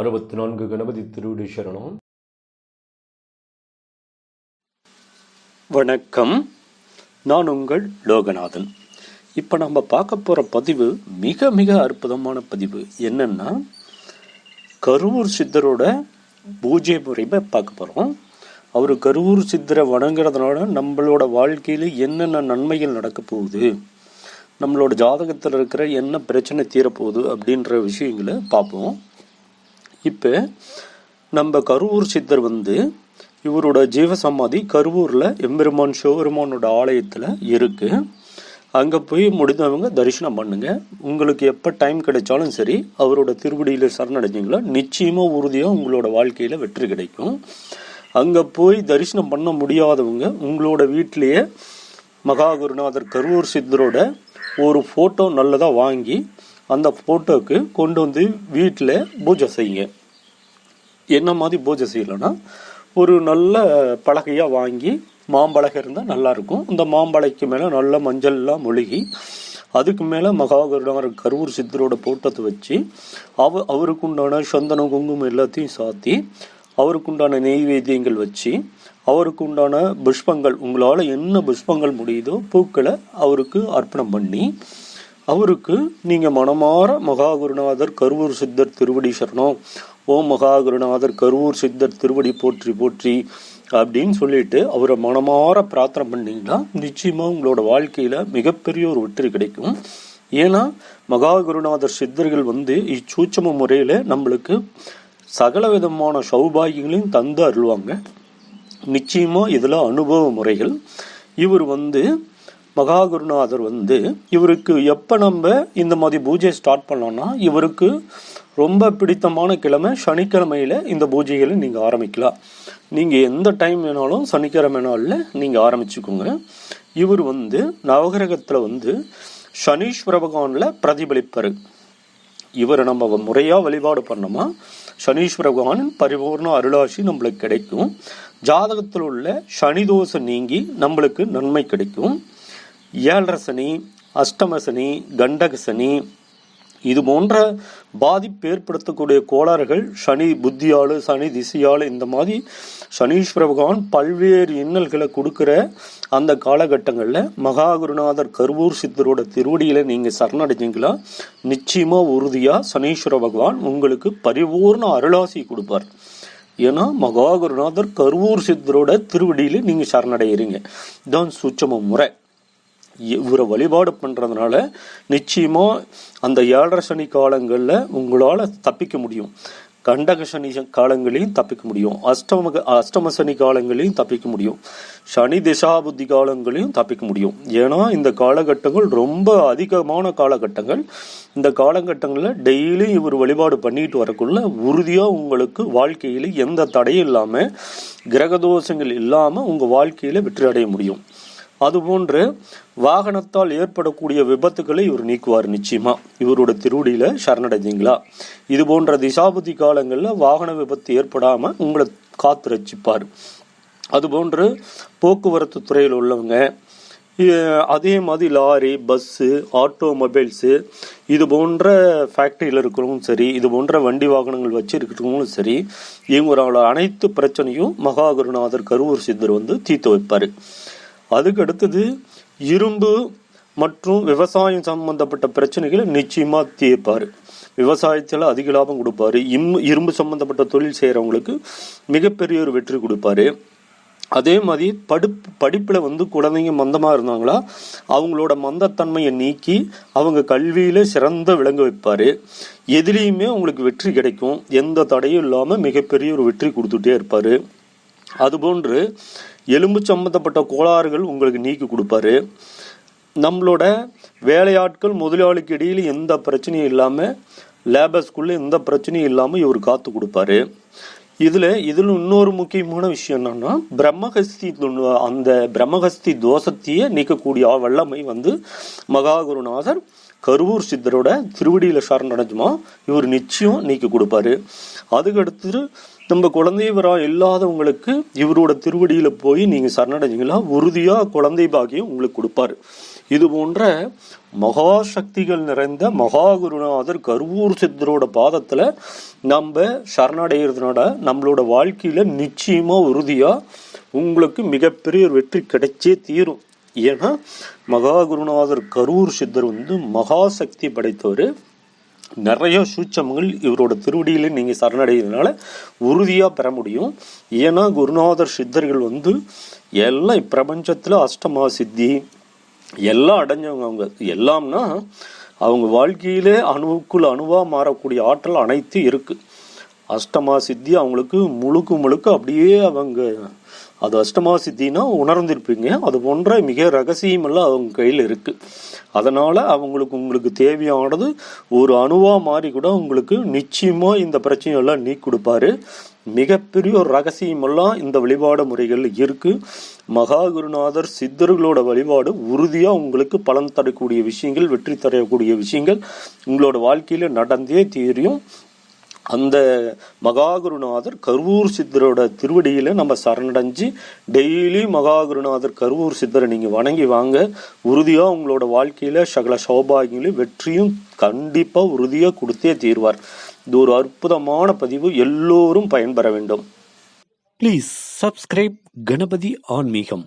அறுபத்தி நான்கு கணபதி திருவிடு சரணம். வணக்கம். நான் உங்கள் லோகநாதன். இப்போ நம்ம பார்க்க போகிற பதிவு மிக மிக அற்புதமான பதிவு. என்னன்னா கரூர் சித்தரோட பூஜை முறைமை பார்க்க போகிறோம் அவர் கரூர் சித்தரை வணங்குறதுனால நம்மளோட வாழ்க்கையில் என்னென்ன நன்மைகள் நடக்க போகுது நம்மளோட ஜாதகத்தில் இருக்கிற என்ன பிரச்சனை தீரப்போகுது அப்படின்ற விஷயங்களை பார்ப்போம். இப்போ நம்ம கரூர் சித்தர் வந்து இவரோட ஜீவசமாதி கருவூரில் எம்பெருமான் சிவபெருமானோட ஆலயத்தில் இருக்குது அங்கே போய் முடிந்தவங்க தரிசனம் பண்ணுங்க. உங்களுக்கு எப்போ டைம் கிடைச்சாலும் சரி அவரோட திருவடியில் சரணடைஞ்சிங்களா நிச்சயமாக உறுதியாக உங்களோட வாழ்க்கையில் வெற்றி கிடைக்கும். அங்கே போய் தரிசனம் பண்ண முடியாதவங்க உங்களோட வீட்டிலேயே மகா குருநாதர் கரூர் சித்தரோட ஒரு ஃபோட்டோ நல்லதாக வாங்கி அந்த ஃபோட்டோவுக்கு கொண்டு வந்து வீட்டில் பூஜை செய்யுங்க. என்ன மாதிரி பூஜை செய்யலைன்னா ஒரு நல்ல பலகையாக வாங்கி மாம்பலகை இருந்தால் நல்லாயிருக்கும் இந்த மாம்பலைக்கு மேலே நல்ல மஞ்சள்லாம் மொழுகி அதுக்கு மேலே மகாகுருநாதர் கரூர் சித்தரோட போட்டத்தை வச்சு அவ அவருக்கு உண்டான சந்தனம் குங்குமம் எல்லாத்தையும் சாத்தி அவருக்குண்டான நெய்வேத்தியங்கள் வச்சு அவருக்கு உண்டான புஷ்பங்கள் உங்களால் என்ன புஷ்பங்கள் முடியுதோ பூக்களை அவருக்கு அர்ப்பணம் பண்ணி அவருக்கு நீங்கள் மனமாற மகாகுருநாதர் கருவூர் சித்தர் திருவடி சரணம். ஓம் மகாகுருநாதர் கருவூர் சித்தர் திருவடி போற்றி போற்றி அப்படின்னு சொல்லிட்டு அவரை மனமாற பிரார்த்தனை பண்ணிங்கன்னா நிச்சயமாக உங்களோட வாழ்க்கையில் மிகப்பெரிய ஒரு வெற்றி கிடைக்கும். ஏன்னா மகாகுருநாதர் சித்தர்கள் வந்து இச்சூச்சம முறையில் நம்மளுக்கு சகல விதமான சௌபாகியங்களையும் தந்து அருள்வாங்க. நிச்சயமாக இதில் அனுபவ முறைகள். இவர் வந்து மகாகுருநாதர் வந்து இவருக்கு எப்போ நம்ம இந்த மாதிரி பூஜையை ஸ்டார்ட் பண்ணோம்னா இவருக்கு ரொம்ப பிடித்தமான கிழமை சனிக்கிழமையில் இந்த பூஜைகளை நீங்கள் ஆரம்பிக்கலாம். நீங்கள் எந்த டைம் வேணாலும் சனிக்கிழமை நாளில் நீங்கள் ஆரம்பிச்சுக்கோங்க. இவர் வந்து நவகிரகத்தில் வந்து சனீஸ்வர பகவானில் பிரதிபலிப்பார். இவரை நம்ம முறையாக வழிபாடு பண்ணோமா சனீஸ்வர பகவானின் பரிபூர்ண அருளாசி நம்மளுக்கு கிடைக்கும். ஜாதகத்தில் உள்ள சனி தோஷம் நீங்கி நம்மளுக்கு நன்மை கிடைக்கும். ஏழரை சனி அஷ்டம சனி கண்டக சனி இது போன்ற பாதிப்பு ஏற்படுத்தக்கூடிய கோளாறுகள் சனி புத்தியாளு சனி திசையால் இந்த மாதிரி சனீஸ்வர பகவான் பல்வேறு இன்னல்களை கொடுக்குற அந்த காலகட்டங்களில் மகாகுருநாதர் கருவூர் சித்தரோட திருவடியில் நீங்கள் சரணடைஞ்சிங்களா? நிச்சயமாக உறுதியாக சனீஸ்வர பகவான் உங்களுக்கு பரிபூர்ண அருளாசி கொடுப்பார். ஏன்னா மகாகுருநாதர் கருவூர் சித்தரோட திருவடியில் நீங்கள் சரணடைகிறீங்க இதுதான் சூட்சம முறை. இவரை வழிபாடு பண்ணுறதுனால நிச்சயமாக அந்த ஏழரை சனி காலங்களில் உங்களால் தப்பிக்க முடியும். கண்டக சனி காலங்களையும் தப்பிக்க முடியும். அஷ்டம அஷ்டம சனி காலங்களையும் தப்பிக்க முடியும். சனி திசாபுத்தி காலங்களையும் தப்பிக்க முடியும். ஏன்னா இந்த காலகட்டங்கள் ரொம்ப அதிகமான காலகட்டங்கள். இந்த காலகட்டங்களில் டெய்லியும் இவர் வழிபாடு பண்ணிட்டு வரக்குள்ள உறுதியாக உங்களுக்கு வாழ்க்கையில் எந்த தடையும் இல்லாமல் கிரகதோஷங்கள் இல்லாமல் உங்கள் வாழ்க்கையில் வெற்றி அடைய முடியும். அதுபோன்று வாகனத்தால் ஏற்படக்கூடிய விபத்துக்களை இவர் நீக்குவார் நிச்சயமா. இவரோட திருவடியில சரணடைஞ்சிங்களா இது போன்ற திசாபதி காலங்களில் வாகன விபத்து ஏற்படாம உங்களை காத்து ரச்சிப்பார் அதுபோன்று போக்குவரத்து துறையில் உள்ளவங்க அதே மாதிரி லாரி பஸ்ஸு ஆட்டோமொபைல்ஸு இது போன்ற ஃபேக்ட்ரியில் இருக்கிறவங்களும் சரி இது போன்ற வண்டி வாகனங்கள் வச்சிருக்கிறவங்களும் சரி இவங்களோட அனைத்து பிரச்சனையும் மகாகுருநாதர் கருவூர் சித்தர் வந்து தீர்த்து வைப்பார். அதுக்கு அடுத்தது இரும்பு மற்றும் விவசாயம் சம்பந்தப்பட்ட பிரச்சனைகளை நிச்சயமாக தீர்ப்பார். விவசாயத்தில் அதிக லாபம் கொடுப்பார். இம் இரும்பு சம்பந்தப்பட்ட தொழில் செய்கிறவங்களுக்கு மிகப்பெரிய ஒரு வெற்றி கொடுப்பாரு. அதே மாதிரி படிப்பு படிப்பில் வந்து குழந்தைங்க மந்தமாக இருந்தாங்களா அவங்களோட மந்தத்தன்மையை நீக்கி அவங்க கல்வியில் சிறந்த விளங்க வைப்பார். எதுலேயுமே அவங்களுக்கு வெற்றி கிடைக்கும். எந்த தடையும் இல்லாமல் மிகப்பெரிய ஒரு வெற்றி கொடுத்துட்டே இருப்பார். அதுபோன்று எலும்பு சம்பந்தப்பட்ட கோளாறுகள் உங்களுக்கு நீக்கி கொடுப்பாரு. நம்மளோட வேலையாட்கள் முதலாளிக்கு இடையில் எந்த பிரச்சனையும் இல்லாமல் லேபர்ஸ்குள்ளே எந்த பிரச்சனையும் இல்லாமல் இவர் காத்து கொடுப்பாரு. இதில் இதில் இன்னொரு முக்கியமான விஷயம் என்னன்னா பிரம்மஹஸ்தி அந்த பிரம்மஹஸ்தி தோஷத்தையே நீக்கக்கூடிய வல்லமை வந்து மகாகுருநாதர் கருவூர் சித்தரோட திருவடியில் சரணடைஞ்சுமா இவர் நிச்சயம் நீக்கி கொடுப்பாரு. அதுக்கடுத்து நம்ம குழந்தை வரா இல்லாதவங்களுக்கு இவரோட திருவடியில் போய் நீங்கள் சரணடைஞ்சிங்களா உறுதியாக குழந்தை பாக்கியம் உங்களுக்கு கொடுப்பாரு. இது போன்ற மகா சக்திகள் நிறைந்த மகா குருநாதர் கருவூர் சித்தரோட பாதத்தில் நம்ம சரணடைகிறதுனால நம்மளோட வாழ்க்கையில் நிச்சயமாக உறுதியாக உங்களுக்கு மிகப்பெரிய ஒரு வெற்றி கிடைச்சே தீரும். ஏன்னா மகா குருநாதர் கரூர் சித்தர் வந்து மகா சக்தி படைத்தவர். நிறைய சூட்சமங்கள் இவரோட திருவடியில நீங்கள் சரணடைகிறதுனால உறுதியாக பெற முடியும். ஏன்னா குருநாதர் சித்தர்கள் வந்து எல்லாம் பிரபஞ்சத்தில் அஷ்டமா சித்தி எல்லாம் அடைஞ்சவங்க அவங்க. எல்லாம்னா அவங்க வாழ்க்கையிலே அணுவுக்குள் அணுவாக மாறக்கூடிய ஆற்றல் அனைத்து இருக்குது அஷ்டமா சித்தி அவங்களுக்கு முழுக்க முழுக்க அப்படியே அவங்க அது அஷ்டமா சித்தினா உணர்ந்திருப்பீங்க. அது போன்ற மிக ரகசியமெல்லாம் அவங்க கையில் இருக்குது அதனால் அவங்களுக்கு உங்களுக்கு தேவையானது ஒரு அணுவாக மாறி கூட உங்களுக்கு நிச்சயமாக இந்த பிரச்சனையெல்லாம் நீக்கி கொடுப்பாரு. மிகப்பெரிய ஒரு ரகசியமெல்லாம் இந்த வழிபாடு முறைகள் இருக்குது மகா குருநாதர் சித்தர்களோட வழிபாடு உறுதியாக உங்களுக்கு பலன் தரக்கூடிய விஷயங்கள் வெற்றி தரக்கூடிய விஷயங்கள் உங்களோட வாழ்க்கையில் நடந்தே தீரியும். அந்த மகாகுருநாதர் கருவூர் சித்தரோட திருவடியில் நம்ம சரணடைஞ்சு டெய்லி மகாகுருநாதர் கருவூர் சித்தரை நீங்கள் வணங்கி வாங்க. உறுதியாக உங்களோட வாழ்க்கையில் சகல சௌபாகியங்களையும் வெற்றியும் கண்டிப்பாக உறுதியாக கொடுத்தே தீர்வார். இது ஒரு அற்புதமான பதிவு. எல்லோரும் பயன்பெற வேண்டும். ப்ளீஸ் சப்ஸ்கிரைப் கணபதி ஆன்மீகம்